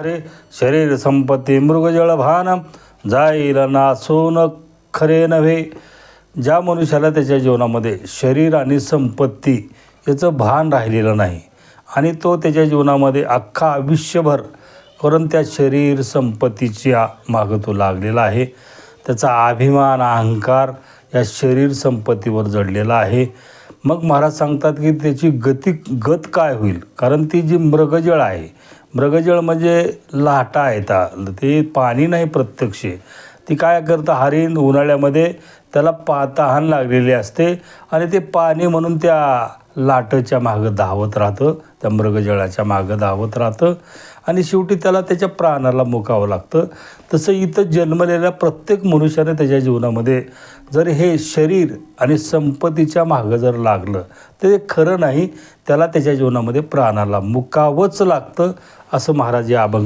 अरे शरीर संपत्ती मृगजळ भान जाईल नासून खरे नव्हे. ज्या मनुष्याला त्याच्या जीवनामध्ये शरीर आणि संपत्ती याचं भान राहिलेलं नाही आणि तो त्याच्या जीवनामध्ये अख्खा आयुष्यभर करून त्या शरीर संपत्तीच्या मागं तो लागलेला आहे. त्याचा अभिमान अहंकार या शरीर संपत्तीवर जडलेला आहे. मग महाराज सांगतात की त्याची गती गत काय होईल? कारण ती जी मृगजळ आहे मृगजळ म्हणजे लाटा आहेत ते पाणी नाही प्रत्यक्ष. ती काय करतं? हरिण उन्हाळ्यामध्ये त्याला पा तहान लागलेली असते आणि ते पाणी म्हणून त्या लाटच्या मागं धावत राहतं त्या मृगजळाच्या मागं धावत राहतं. आणि शेवटी त्याला त्याच्या प्राणाला मुकावं लागतं. तसं इथं जन्मलेल्या प्रत्येक मनुष्याने त्याच्या जीवनामध्ये जर हे शरीर आणि संपत्तीच्या मागं जर लागलं तर ते खरं नाही त्याला त्याच्या जीवनामध्ये प्राणाला मुकावंच लागतं असं महाराज या अभंग